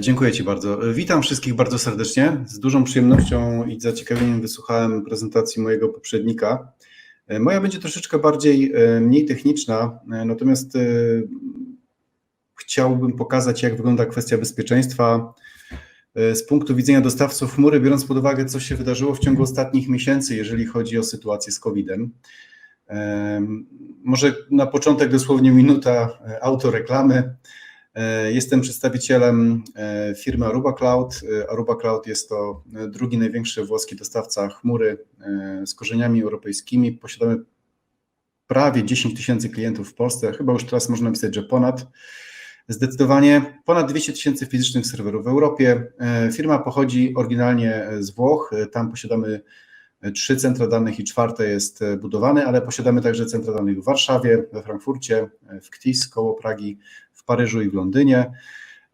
Dziękuję Ci bardzo. Witam wszystkich bardzo serdecznie. Z dużą przyjemnością i zaciekawieniem wysłuchałem prezentacji mojego poprzednika. Moja będzie troszeczkę bardziej e, mniej techniczna, e, natomiast e, chciałbym pokazać, jak wygląda kwestia bezpieczeństwa z punktu widzenia dostawców chmury, biorąc pod uwagę, co się wydarzyło w ciągu ostatnich miesięcy, jeżeli chodzi o sytuację z COVID-em. Może na początek dosłownie minuta autoreklamy. E, jestem przedstawicielem e, firmy Aruba Cloud. E, Aruba Cloud jest to drugi największy włoski dostawca chmury z korzeniami europejskimi. Posiadamy prawie 10 tysięcy klientów w Polsce, chyba już teraz można napisać, że ponad. Zdecydowanie ponad 200 tysięcy fizycznych serwerów w Europie. Firma pochodzi oryginalnie z Włoch. Tam posiadamy trzy centra danych i czwarte jest budowane, ale posiadamy także centra danych w Warszawie, we Frankfurcie, w Ktis koło Pragi, w Paryżu i w Londynie.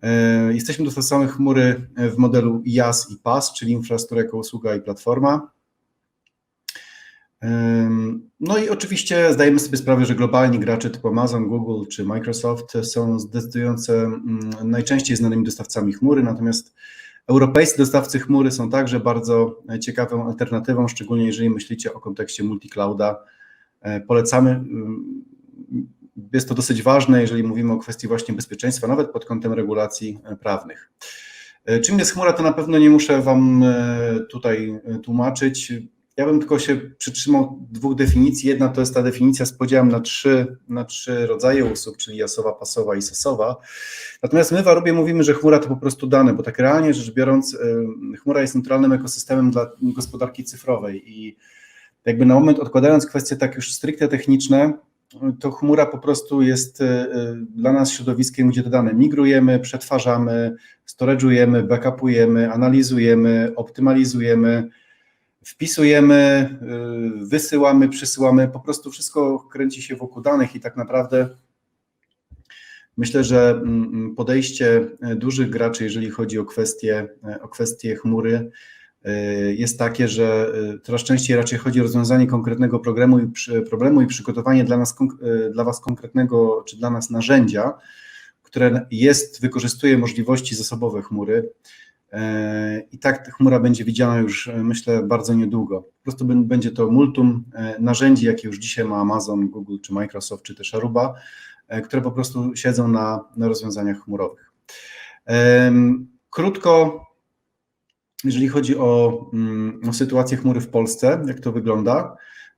E, jesteśmy dostawcami chmury w modelu IaaS i PaaS, czyli infrastruktura jako usługa i platforma. No i oczywiście zdajemy sobie sprawę, że globalni gracze typu Amazon, Google czy Microsoft są zdecydujące mm, najczęściej znanymi dostawcami chmury, natomiast europejscy dostawcy chmury są także bardzo ciekawą alternatywą, szczególnie jeżeli myślicie o kontekście multiclouda. E, polecamy mm, jest to dosyć ważne, jeżeli mówimy o kwestii właśnie bezpieczeństwa, nawet pod kątem regulacji e, prawnych. E, czym jest chmura, to na pewno nie muszę Wam e, tutaj tłumaczyć. Ja bym tylko się przytrzymał dwóch definicji. Jedna to jest ta definicja z podziałem na trzy, na trzy rodzaje usług, czyli jasowa, pasowa i sesowa. Natomiast my w Arubie mówimy, że chmura to po prostu dane, bo tak realnie rzecz biorąc, chmura jest neutralnym ekosystemem dla gospodarki cyfrowej i jakby na moment odkładając kwestie tak już stricte techniczne, to chmura po prostu jest e, e, dla nas środowiskiem, gdzie te dane migrujemy, przetwarzamy, storage'ujemy, backupujemy, analizujemy, optymalizujemy, wpisujemy, e, wysyłamy, przysyłamy, po prostu wszystko kręci się wokół danych i tak naprawdę myślę, że mm, mm, podejście dużych graczy, jeżeli chodzi o kwestie, o kwestie chmury, jest takie, że y, coraz częściej raczej chodzi o rozwiązanie konkretnego problemu i, problemu i przygotowanie dla, nas, y, dla Was konkretnego, czy dla nas narzędzia, które jest, wykorzystuje możliwości zasobowe chmury. I tak chmura będzie widziana już, myślę, bardzo niedługo. Po prostu będzie to multum narzędzi, jakie już dzisiaj ma Amazon, Google, czy Microsoft, czy też Aruba, które po prostu siedzą na, na rozwiązaniach chmurowych. Krótko jeżeli chodzi o, mm, o sytuację chmury w Polsce, jak to wygląda,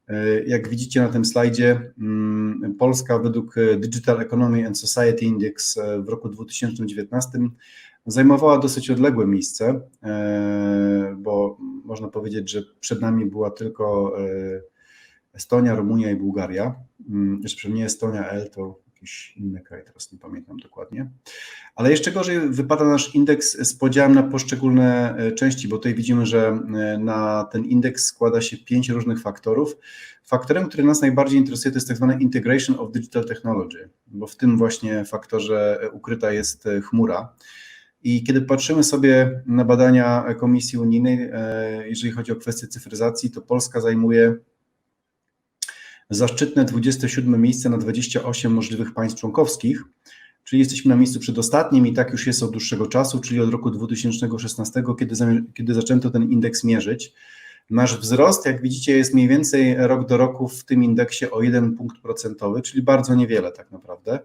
e, jak widzicie na tym slajdzie, mm, Polska według Digital Economy and Society Index e, w roku 2019 zajmowała dosyć odległe miejsce, e, bo można powiedzieć, że przed nami była tylko Estonia, Rumunia i Bułgaria. Mm, jeszcze nie Estonia L, to jakiś inny kraj, teraz nie pamiętam dokładnie. Ale jeszcze gorzej wypada nasz indeks z podziałem na poszczególne e, części, bo tutaj widzimy, że e, na ten indeks składa się pięć różnych faktorów. Faktorem, który nas najbardziej interesuje, to jest tak zwany integration of digital technology, bo w tym właśnie faktorze ukryta jest e, chmura. I kiedy patrzymy sobie na badania Komisji Unijnej, jeżeli chodzi o kwestię cyfryzacji, to Polska zajmuje zaszczytne 27 miejsce na 28 możliwych państw członkowskich, czyli jesteśmy na miejscu przedostatnim i tak już jest od dłuższego czasu, czyli od roku 2016, kiedy, kiedy zaczęto ten indeks mierzyć. Nasz wzrost, jak widzicie, jest mniej więcej rok do roku w tym indeksie o 1 punkt procentowy, czyli bardzo niewiele tak naprawdę.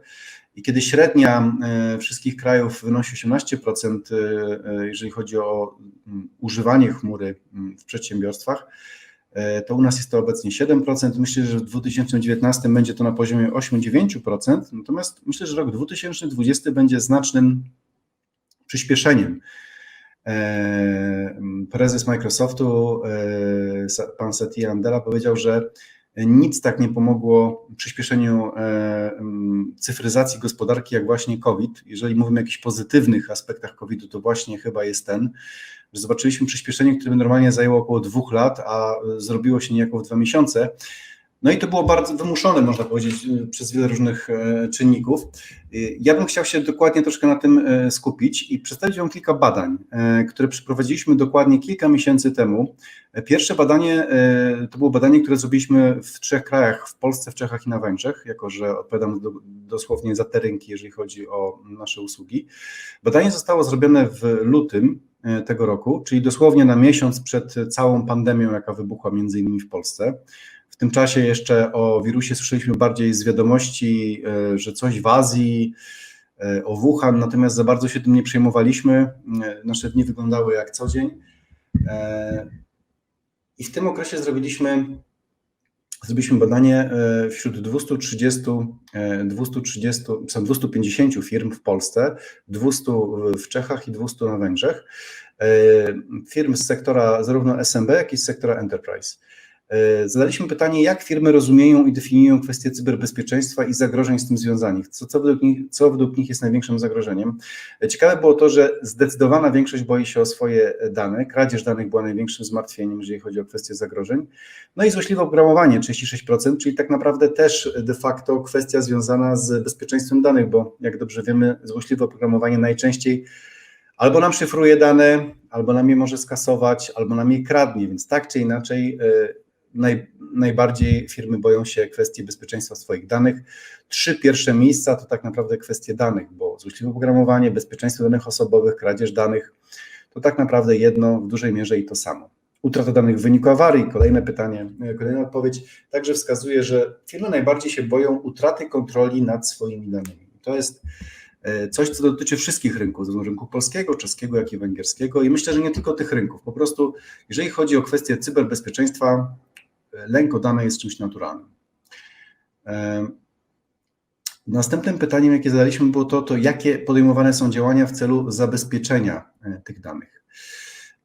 I kiedy średnia e, wszystkich krajów wynosi 18%, e, jeżeli chodzi o mm, używanie chmury mm, w przedsiębiorstwach, E, to u nas jest to obecnie 7%. Myślę, że w 2019 będzie to na poziomie 8-9%, natomiast myślę, że rok 2020 będzie znacznym przyspieszeniem. E, prezes Microsoftu, e, pan Satya Andela, powiedział, że nic tak nie pomogło przyspieszeniu cyfryzacji gospodarki jak właśnie COVID. Jeżeli mówimy o jakichś pozytywnych aspektach COVID-u, to właśnie chyba jest ten że zobaczyliśmy przyspieszenie, które normalnie zajęło około dwóch lat, a zrobiło się niejako w dwa miesiące. No i to było bardzo wymuszone, można powiedzieć, przez wiele różnych czynników. Ja bym chciał się dokładnie troszkę na tym skupić i przedstawić Wam kilka badań, które przeprowadziliśmy dokładnie kilka miesięcy temu. Pierwsze badanie to było badanie, które zrobiliśmy w trzech krajach, w Polsce, w Czechach i na Węgrzech, jako że odpowiadam do, dosłownie za te rynki, jeżeli chodzi o nasze usługi. Badanie zostało zrobione w lutym tego roku, czyli dosłownie na miesiąc przed całą pandemią, jaka wybuchła między innymi w Polsce. W tym czasie jeszcze o wirusie słyszeliśmy bardziej z wiadomości, e, że coś w Azji, e, o Wuhan, natomiast za bardzo się tym nie przejmowaliśmy. E, nasze dni wyglądały jak co dzień. I w tym okresie zrobiliśmy, zrobiliśmy badanie wśród 230, 230, 250 firm w Polsce, 200 w Czechach i 200 na Węgrzech. Firm z sektora zarówno SMB, jak i z sektora Enterprise. E, zadaliśmy pytanie, jak firmy rozumieją i definiują kwestie cyberbezpieczeństwa i zagrożeń z tym związanych. Co, co, według nich, co według nich jest największym zagrożeniem? E, ciekawe było to, że zdecydowana większość boi się o swoje dane. Kradzież danych była największym zmartwieniem, jeżeli chodzi o kwestie zagrożeń. No i złośliwe oprogramowanie 36%, czyli tak naprawdę też de facto kwestia związana z bezpieczeństwem danych, bo jak dobrze wiemy, złośliwe oprogramowanie najczęściej albo nam szyfruje dane, albo nam je może skasować, albo nam je kradnie, więc tak czy inaczej e, naj, najbardziej firmy boją się kwestii bezpieczeństwa swoich danych. Trzy pierwsze miejsca to tak naprawdę kwestie danych, bo złośliwe programowanie, bezpieczeństwo danych osobowych, kradzież danych to tak naprawdę jedno w dużej mierze i to samo. Utrata danych w wyniku awarii, kolejne pytanie, kolejna odpowiedź, także wskazuje, że firmy najbardziej się boją utraty kontroli nad swoimi danymi. To jest e, coś, co dotyczy wszystkich rynków, zarówno rynku polskiego, czeskiego, jak i węgierskiego i myślę, że nie tylko tych rynków. Po prostu, jeżeli chodzi o kwestie cyberbezpieczeństwa, lęk o dane jest czymś naturalnym. E, następnym pytaniem, jakie zadaliśmy, było to, to jakie podejmowane są działania w celu zabezpieczenia e, tych danych.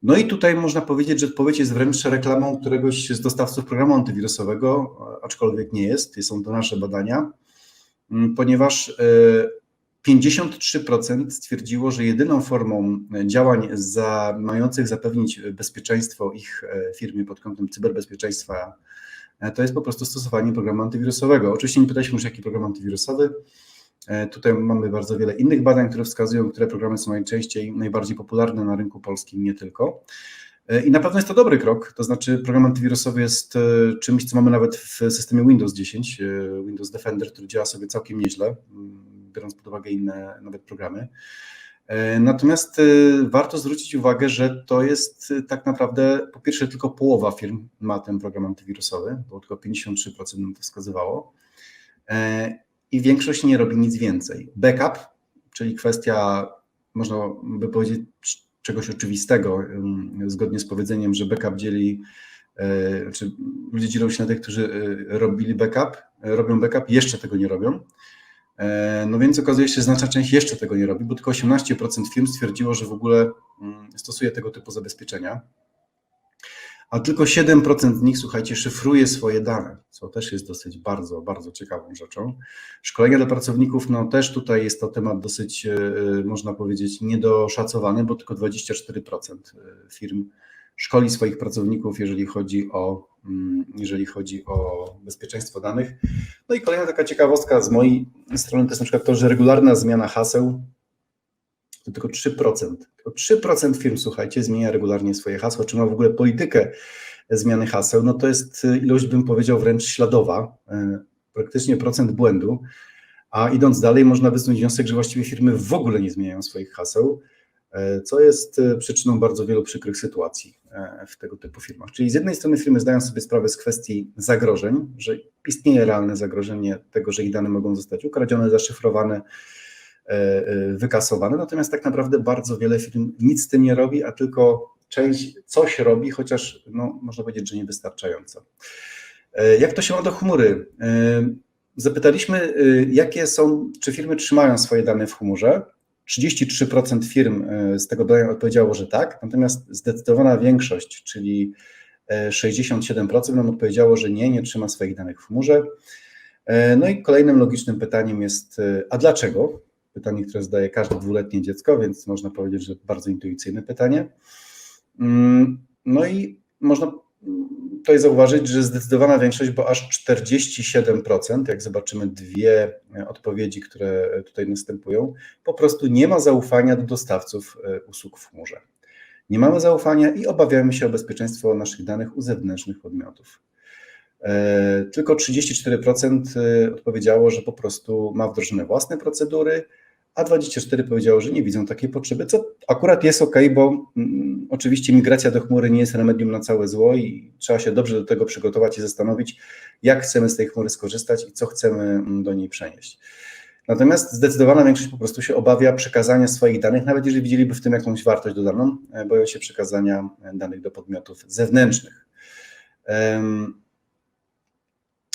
No i tutaj można powiedzieć, że odpowiedź jest wręcz reklamą któregoś z dostawców programu antywirusowego, aczkolwiek nie jest, są to nasze badania, ponieważ 53% e, stwierdziło, że jedyną formą działań za, mających zapewnić bezpieczeństwo ich firmie pod kątem cyberbezpieczeństwa E, to jest po prostu stosowanie programu antywirusowego. Oczywiście nie pytaliśmy już, jaki program antywirusowy. E, tutaj mamy bardzo wiele innych badań, które wskazują, które programy są najczęściej, najbardziej popularne na rynku polskim, nie tylko. E, I na pewno jest to dobry krok, to znaczy program antywirusowy jest czymś, co mamy nawet w systemie Windows 10, Windows Defender, który działa sobie całkiem nieźle, biorąc pod uwagę inne nawet programy. E, natomiast e, warto zwrócić uwagę, że to jest e, tak naprawdę po pierwsze tylko połowa firm ma ten program antywirusowy, bo tylko 53% nam to wskazywało. I większość nie robi nic więcej. Backup, czyli kwestia, można by powiedzieć, czegoś oczywistego, zgodnie z powiedzeniem, że backup dzieli, czy ludzie dzielą się na tych, którzy robili backup, robią backup, jeszcze tego nie robią. E, no więc okazuje się, że znaczna część jeszcze tego nie robi, bo tylko 18% firm stwierdziło, że w ogóle mm, stosuje tego typu zabezpieczenia. A tylko 7% z nich, słuchajcie, szyfruje swoje dane, co też jest dosyć bardzo, bardzo ciekawą rzeczą. Szkolenia dla pracowników, no też tutaj jest to temat dosyć, e, e, można powiedzieć, niedoszacowany, bo tylko 24% firm szkoli swoich pracowników, jeżeli chodzi o, jeżeli chodzi o bezpieczeństwo danych. No i kolejna taka ciekawostka z mojej strony to jest na przykład to, że regularna zmiana haseł to tylko 3%. Tylko 3% firm, słuchajcie, zmienia regularnie swoje hasła, czy ma w ogóle politykę zmiany haseł. No to jest ilość, bym powiedział, wręcz śladowa, e, praktycznie procent błędu. A idąc dalej, można wysnuć wniosek, że właściwie firmy w ogóle nie zmieniają swoich haseł. E, co jest e, przyczyną bardzo wielu przykrych sytuacji e, w tego typu firmach. Czyli z jednej strony firmy zdają sobie sprawę z kwestii zagrożeń, że istnieje realne zagrożenie tego, że ich dane mogą zostać ukradzione, zaszyfrowane, wykasowane, natomiast tak naprawdę bardzo wiele firm nic z tym nie robi, a tylko część coś robi, chociaż no, można powiedzieć, że niewystarczająco. Jak to się ma do chmury? Zapytaliśmy, jakie są, czy firmy trzymają swoje dane w chmurze 33% firm e, z tego badania odpowiedziało, że tak, natomiast zdecydowana większość, czyli 67% e, nam odpowiedziało, że nie, nie trzyma swoich danych w chmurze. E, no i kolejnym logicznym pytaniem jest, a dlaczego? Pytanie, które zadaje każde dwuletnie dziecko, więc można powiedzieć, że bardzo intuicyjne pytanie. Mm, no i można tutaj zauważyć, że zdecydowana większość, bo aż 47%, jak zobaczymy dwie odpowiedzi, które tutaj następują, po prostu nie ma zaufania do dostawców usług w chmurze. Nie mamy zaufania i obawiamy się o bezpieczeństwo naszych danych u zewnętrznych podmiotów. E, tylko 34% e, odpowiedziało, że po prostu ma wdrożone własne procedury, a 24% powiedziało, że nie widzą takiej potrzeby, co akurat jest ok, bo mm, oczywiście migracja do chmury nie jest remedium na całe zło i trzeba się dobrze do tego przygotować i zastanowić, jak chcemy z tej chmury skorzystać i co chcemy mm, do niej przenieść. Natomiast zdecydowana większość po prostu się obawia przekazania swoich danych, nawet jeżeli widzieliby w tym jakąś wartość dodaną, e, boją się przekazania danych do podmiotów zewnętrznych.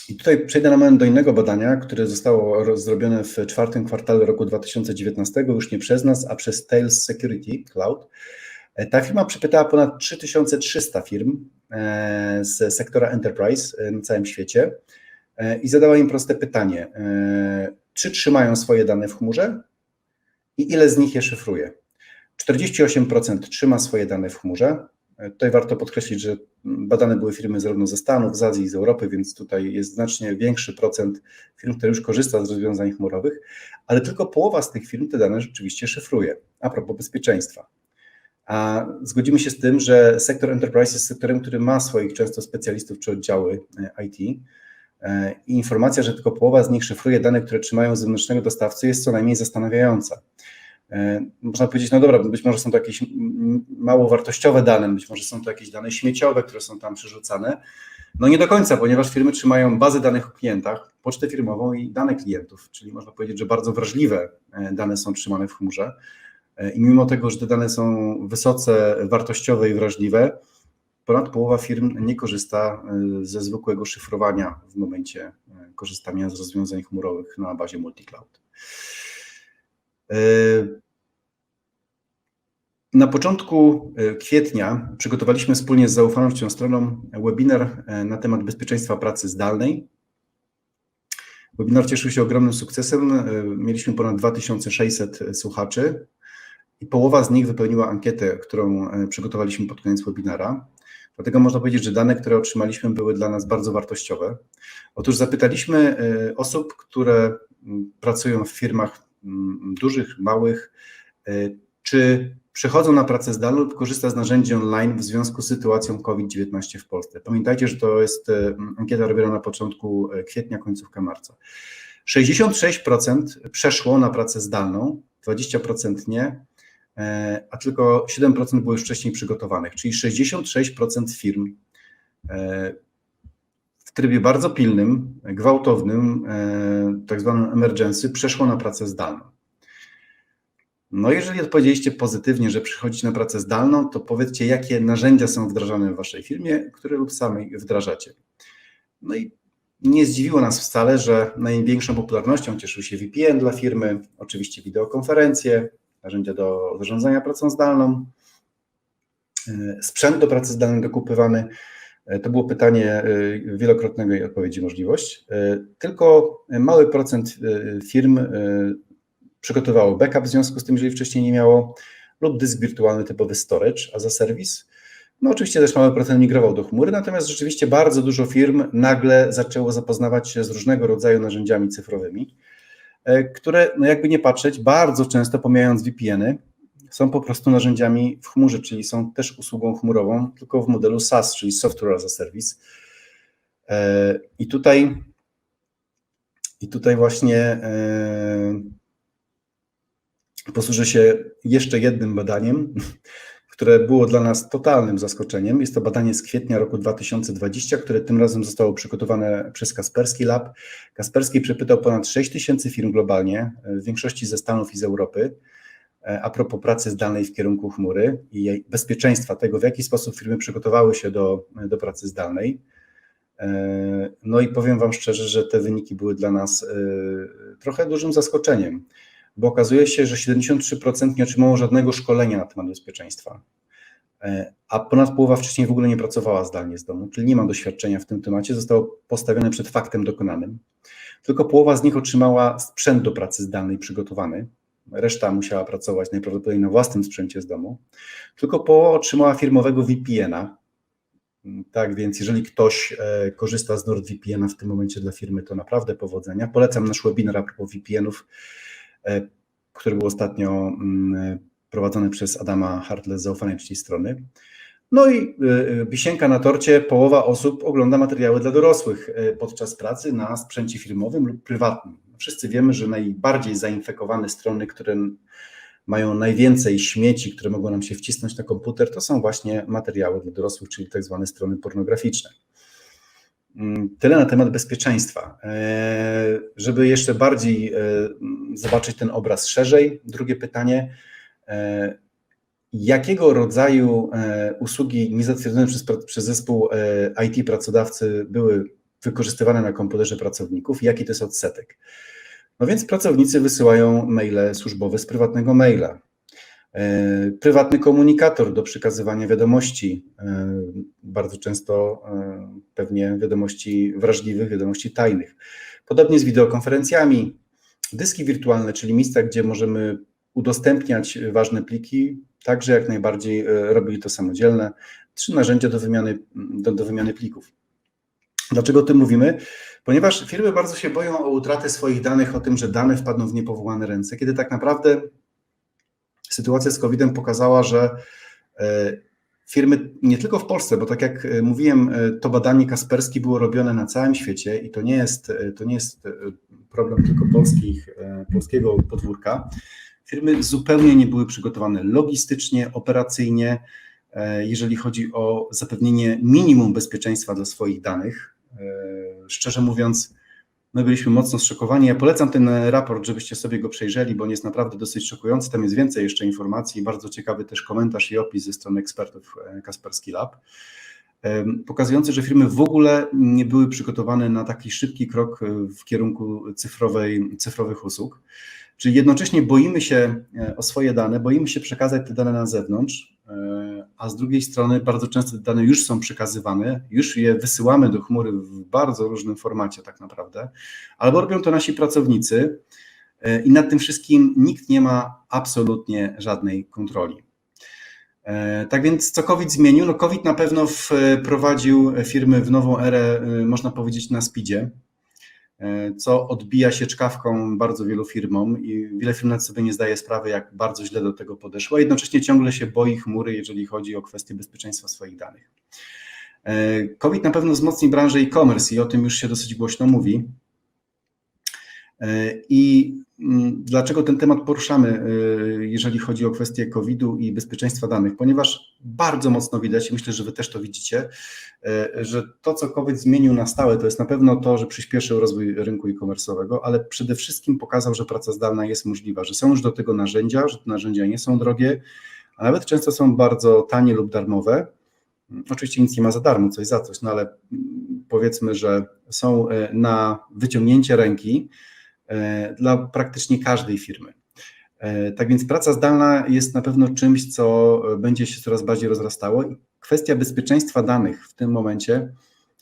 I tutaj przejdę na moment do innego badania, które zostało zrobione w czwartym kwartale roku 2019, już nie przez nas, a przez Tails Security Cloud. E, ta firma przepytała ponad 3300 firm e, z sektora enterprise na całym świecie i zadała im proste pytanie czy trzymają swoje dane w chmurze i ile z nich je szyfruje. 48% trzyma swoje dane w chmurze. Tutaj warto podkreślić, że badane były firmy zarówno ze Stanów, z Azji z Europy, więc tutaj jest znacznie większy procent firm, które już korzysta z rozwiązań chmurowych, ale tylko połowa z tych firm te dane rzeczywiście szyfruje. A propos bezpieczeństwa. A zgodzimy się z tym, że sektor enterprise jest sektorem, który ma swoich często specjalistów czy oddziały e, IT, E, i informacja, że tylko połowa z nich szyfruje dane, które trzymają zewnętrznego dostawcy, jest co najmniej zastanawiająca. E, można powiedzieć, no dobra, być może są to jakieś mało wartościowe dane, być może są to jakieś dane śmieciowe, które są tam przerzucane. No nie do końca, ponieważ firmy trzymają bazy danych o klientach, pocztę firmową i dane klientów, czyli można powiedzieć, że bardzo wrażliwe e, dane są trzymane w chmurze. I mimo tego, że te dane są wysoce wartościowe i wrażliwe, ponad połowa firm nie korzysta ze zwykłego szyfrowania w momencie korzystania z rozwiązań chmurowych na bazie multi-cloud. Y, na początku kwietnia przygotowaliśmy wspólnie z zaufaną stroną webinar na temat bezpieczeństwa pracy zdalnej. Webinar cieszył się ogromnym sukcesem. Mieliśmy ponad 2600 słuchaczy i połowa z nich wypełniła ankietę, którą przygotowaliśmy pod koniec webinara. Dlatego można powiedzieć, że dane, które otrzymaliśmy, były dla nas bardzo wartościowe. Otóż zapytaliśmy osób, które pracują w firmach dużych, małych, y, czy przechodzą na pracę zdalną lub korzysta z narzędzi online w związku z sytuacją COVID-19 w Polsce. Pamiętajcie, że to jest y, ankieta robiona na początku kwietnia, końcówka marca. 66% przeszło na pracę zdalną, 20% nie, E, a tylko 7% było już wcześniej przygotowanych, czyli 66% firm e, trybie bardzo pilnym, gwałtownym, e, tak zwanym emergency, przeszło na pracę zdalną. No, jeżeli odpowiedzieliście pozytywnie, że przychodzicie na pracę zdalną, to powiedzcie, jakie narzędzia są wdrażane w waszej firmie, które lub sami wdrażacie. No i nie zdziwiło nas wcale, że największą popularnością cieszył się VPN dla firmy, oczywiście wideokonferencje, narzędzia do zarządzania pracą zdalną, e, sprzęt do pracy zdalnej dokupywany. E, to było pytanie e, wielokrotnego odpowiedzi możliwość. Tylko mały procent firm przygotowało backup w związku z tym, jeżeli wcześniej nie miało, lub dysk wirtualny typowy storage, a za serwis. No oczywiście też mały procent migrował do chmury, natomiast rzeczywiście bardzo dużo firm nagle zaczęło zapoznawać się z różnego rodzaju narzędziami cyfrowymi. E, które, no jakby nie patrzeć, bardzo często pomijając VPN-y, są po prostu narzędziami w chmurze, czyli są też usługą chmurową, tylko w modelu SaaS, czyli Software as a Service. E, I tutaj, i tutaj właśnie e, posłużę się jeszcze jednym badaniem, które było dla nas totalnym zaskoczeniem. Jest to badanie z kwietnia roku 2020, które tym razem zostało przygotowane przez Kasperski Lab. Kasperski przepytał ponad 6 tysięcy firm globalnie, w większości ze Stanów i z Europy, a propos pracy zdalnej w kierunku chmury i jej bezpieczeństwa, tego w jaki sposób firmy przygotowały się do, do pracy zdalnej. E, no i powiem Wam szczerze, że te wyniki były dla nas e, trochę dużym zaskoczeniem bo okazuje się, że 73% nie otrzymało żadnego szkolenia na temat bezpieczeństwa, e, a ponad połowa wcześniej w ogóle nie pracowała zdalnie z domu, czyli nie ma doświadczenia w tym temacie, zostało postawione przed faktem dokonanym. Tylko połowa z nich otrzymała sprzęt do pracy zdalnej przygotowany, reszta musiała pracować najprawdopodobniej na własnym sprzęcie z domu. Tylko połowa otrzymała firmowego VPN-a, Tak więc, jeżeli ktoś e, korzysta z NordVPN-a w tym momencie dla firmy, to naprawdę powodzenia. Polecam nasz webinar a propos VPN-ów, e, który był ostatnio mm, prowadzony przez Adama Hartle z zaufanej strony. No i wisienka na torcie, połowa osób ogląda materiały dla dorosłych podczas pracy na sprzęcie firmowym lub prywatnym. Wszyscy wiemy, że najbardziej zainfekowane strony, które mają najwięcej śmieci, które mogą nam się wcisnąć na komputer, to są właśnie materiały dla dorosłych, czyli tak zwane strony pornograficzne. Mm, tyle na temat bezpieczeństwa. E, żeby jeszcze bardziej e, zobaczyć ten obraz szerzej, drugie pytanie. E, jakiego rodzaju usługi niezatwierdzone przez, przez zespół IT pracodawcy były wykorzystywane na komputerze pracowników? Jaki to jest odsetek? No więc pracownicy wysyłają maile służbowe z prywatnego maila. E, prywatny komunikator do przekazywania wiadomości, e, bardzo często e, pewnie wiadomości wrażliwych, wiadomości tajnych. Podobnie z wideokonferencjami, dyski wirtualne, czyli miejsca, gdzie możemy udostępniać ważne pliki, także jak najbardziej robili to samodzielne, czy narzędzia do wymiany, do, do wymiany plików. Dlaczego o tym mówimy? Ponieważ firmy bardzo się boją o utratę swoich danych, o tym, że dane wpadną w niepowołane ręce, kiedy tak naprawdę sytuacja z COVID-em pokazała, że e, firmy nie tylko w Polsce, bo tak jak e, mówiłem, e, to badanie Kasperski było robione na całym świecie i to nie jest, to nie jest problem tylko polskich, polskiego podwórka. Firmy zupełnie nie były przygotowane logistycznie, operacyjnie, jeżeli chodzi o zapewnienie minimum bezpieczeństwa dla swoich danych. E, szczerze mówiąc, my byliśmy mocno zszokowani. Ja polecam ten raport, żebyście sobie go przejrzeli, bo on jest naprawdę dosyć szokujący. Tam jest więcej jeszcze informacji, bardzo ciekawy też komentarz i opis ze strony ekspertów e, Kasperski Lab, e, pokazujący, że firmy w ogóle nie były przygotowane na taki szybki krok w kierunku cyfrowej, cyfrowych usług. Czyli jednocześnie boimy się o swoje dane, boimy się przekazać te dane na zewnątrz, a z drugiej strony bardzo często te dane już są przekazywane, już je wysyłamy do chmury w bardzo różnym formacie tak naprawdę, albo robią to nasi pracownicy e, i nad tym wszystkim nikt nie ma absolutnie żadnej kontroli. E, tak więc co COVID zmienił? No COVID na pewno wprowadził firmy w nową erę, e, można powiedzieć, na speedzie. E, co odbija się czkawką bardzo wielu firmom i wiele firm nawet sobie nie zdaje sprawy, jak bardzo źle do tego podeszło, a jednocześnie ciągle się boi chmury, jeżeli chodzi o kwestie bezpieczeństwa swoich danych. E, COVID na pewno wzmocni branżę e-commerce i o tym już się dosyć głośno mówi. E, I mm, dlaczego ten temat poruszamy, e, jeżeli chodzi o kwestię COVID-u i bezpieczeństwa danych? Ponieważ bardzo mocno widać, i myślę, że Wy też to widzicie, e, że to, co COVID zmienił na stałe, to jest na pewno to, że przyspieszył rozwój rynku e-commerce'owego, ale przede wszystkim pokazał, że praca zdalna jest możliwa, że są już do tego narzędzia, że te narzędzia nie są drogie, a nawet często są bardzo tanie lub darmowe. Oczywiście nic nie ma za darmo, coś za coś, no ale mm, powiedzmy, że są na wyciągnięcie ręki dla praktycznie każdej firmy. E, tak więc praca zdalna jest na pewno czymś, co będzie się coraz bardziej rozrastało. Kwestia bezpieczeństwa danych w tym momencie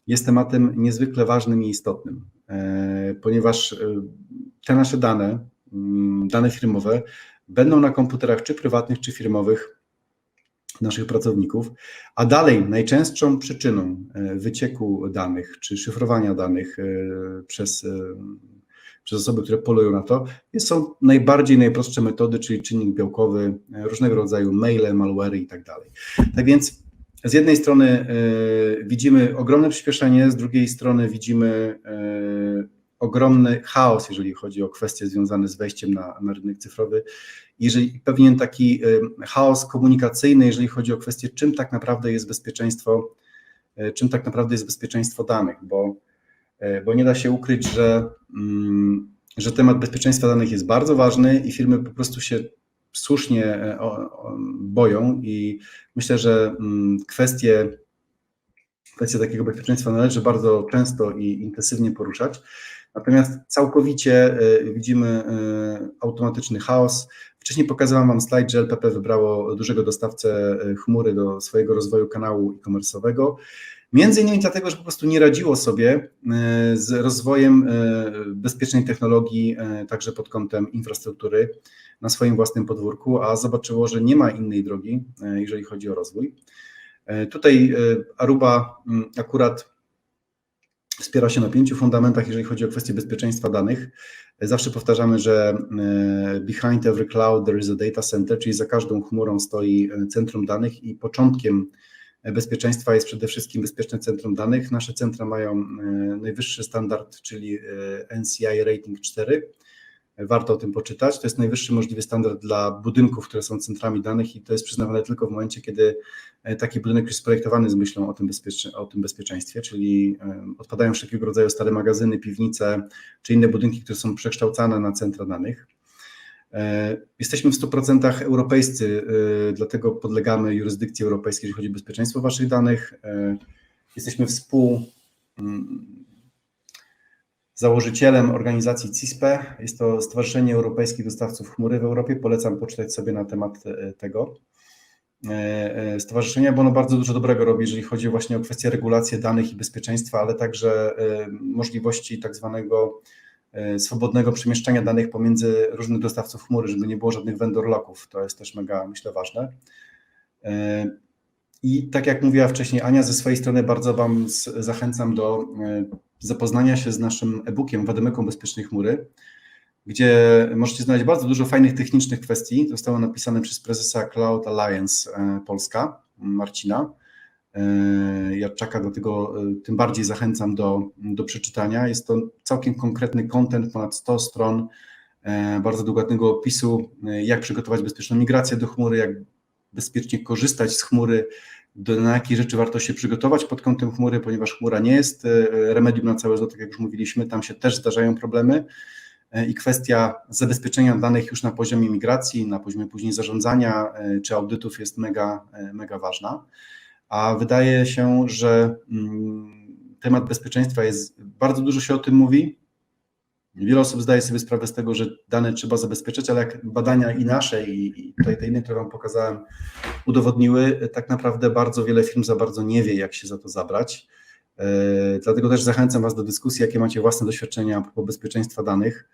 jest tematem niezwykle ważnym i istotnym, e, ponieważ te nasze dane, mm, dane firmowe, będą na komputerach czy prywatnych, czy firmowych naszych pracowników, a dalej najczęstszą przyczyną wycieku danych czy szyfrowania danych przez przez osoby, które polują na to, są najbardziej najprostsze metody, czyli czynnik białkowy, różnego rodzaju maile, malware i tak dalej. Tak więc z jednej strony y, widzimy ogromne przyspieszenie, z drugiej strony widzimy y, ogromny chaos, jeżeli chodzi o kwestie związane z wejściem na, na rynek cyfrowy. Jeżeli pewien taki chaos komunikacyjny, jeżeli chodzi o kwestię, czym tak naprawdę jest bezpieczeństwo, czym tak naprawdę jest bezpieczeństwo danych, bo E, bo nie da się ukryć, że, mm, że temat bezpieczeństwa danych jest bardzo ważny i firmy po prostu się słusznie e, boją i myślę, że mm, kwestie, kwestie takiego bezpieczeństwa należy bardzo często i intensywnie poruszać. Natomiast całkowicie e, widzimy automatyczny chaos. Wcześniej pokazywałem Wam slajd, że LPP wybrało dużego dostawcę chmury do swojego rozwoju kanału e-commerce'owego. Między innymi dlatego, że po prostu nie radziło sobie e, z rozwojem e, bezpiecznej technologii, e, także pod kątem infrastruktury na swoim własnym podwórku, a zobaczyło, że nie ma innej drogi, jeżeli chodzi o rozwój. Tutaj Aruba mm, akurat wspiera się na pięciu fundamentach, jeżeli chodzi o kwestie bezpieczeństwa danych. Zawsze powtarzamy, że behind every cloud there is a data center, czyli za każdą chmurą stoi centrum danych i początkiem bezpieczeństwa jest przede wszystkim bezpieczne centrum danych. Nasze centra mają e, najwyższy standard, czyli e, NCI rating 4. Warto o tym poczytać. To jest najwyższy możliwy standard dla budynków, które są centrami danych i to jest przyznawane tylko w momencie, kiedy e, taki budynek jest projektowany z myślą o tym, o tym bezpieczeństwie, czyli odpadają wszelkiego rodzaju stare magazyny, piwnice czy inne budynki, które są przekształcane na centra danych. E, Jesteśmy w 100% europejscy, e, dlatego podlegamy jurysdykcji europejskiej, jeżeli chodzi o bezpieczeństwo waszych danych. E, Jesteśmy współ mm, założycielem organizacji CISPE. Jest to Stowarzyszenie Europejskich Dostawców Chmury w Europie. Polecam poczytać sobie na temat tego stowarzyszenia, bo ono bardzo dużo dobrego robi, jeżeli chodzi właśnie o kwestie regulacji danych i bezpieczeństwa, ale także możliwości tak zwanego swobodnego przemieszczania danych pomiędzy różnych dostawców chmury, żeby nie było żadnych vendor locków. To jest też mega, myślę, ważne. E, I tak jak mówiła wcześniej Ania, ze swojej strony bardzo Wam zachęcam do e, zapoznania się z naszym e-bookiem Wademeką Bezpiecznej Chmury, gdzie możecie znaleźć bardzo dużo fajnych technicznych kwestii. Zostało napisane przez prezesa Cloud Alliance e, Polska, Marcina e, Jarczaka, dlatego e, tym bardziej zachęcam do, do przeczytania. Jest to całkiem konkretny content, ponad 100 stron, e, bardzo dokładnego opisu, jak przygotować bezpieczną migrację do chmury, jak bezpiecznie korzystać z chmury, do, na jakie rzeczy warto się przygotować pod kątem chmury, ponieważ chmura nie jest remedium na całe zło, tak jak już mówiliśmy, tam się też zdarzają problemy i kwestia zabezpieczenia danych już na poziomie migracji, na poziomie później zarządzania czy audytów jest mega, mega ważna. A wydaje się, że mm, temat bezpieczeństwa jest, bardzo dużo się o tym mówi. Wiele osób zdaje sobie sprawę z tego, że dane trzeba zabezpieczać, ale jak badania i nasze, i, i tutaj te inne, które Wam pokazałem, udowodniły, tak naprawdę bardzo wiele firm za bardzo nie wie, jak się za to zabrać. E, Dlatego też zachęcam Was do dyskusji, jakie macie własne doświadczenia propos bezpieczeństwa danych.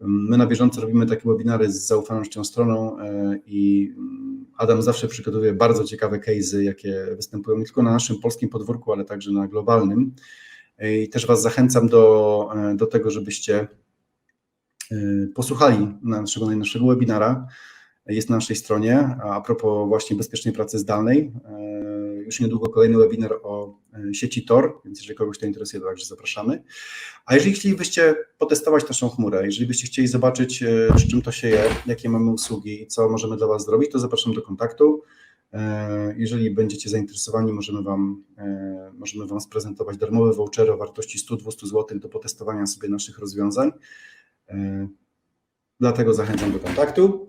My na bieżąco robimy takie webinary z zaufanością stroną e, i mm, Adam zawsze przygotowuje bardzo ciekawe case'y, jakie występują nie tylko na naszym polskim podwórku, ale także na globalnym. I też Was zachęcam do, e, do tego, żebyście e, posłuchali naszego najnowszego webinara. Jest na naszej stronie. A propos właśnie bezpiecznej pracy zdalnej, e, już niedługo kolejny webinar o sieci Tor, więc jeżeli kogoś to interesuje, to także zapraszamy. A jeżeli chcielibyście potestować naszą chmurę, jeżeli byście chcieli zobaczyć, e, z czym to się je, jakie mamy usługi i co możemy dla Was zrobić, to zapraszam do kontaktu. E, Jeżeli będziecie zainteresowani, możemy Wam, e, możemy wam sprezentować darmowe vouchery o wartości 100-200 zł do potestowania sobie naszych rozwiązań. E, Dlatego zachęcam do kontaktu.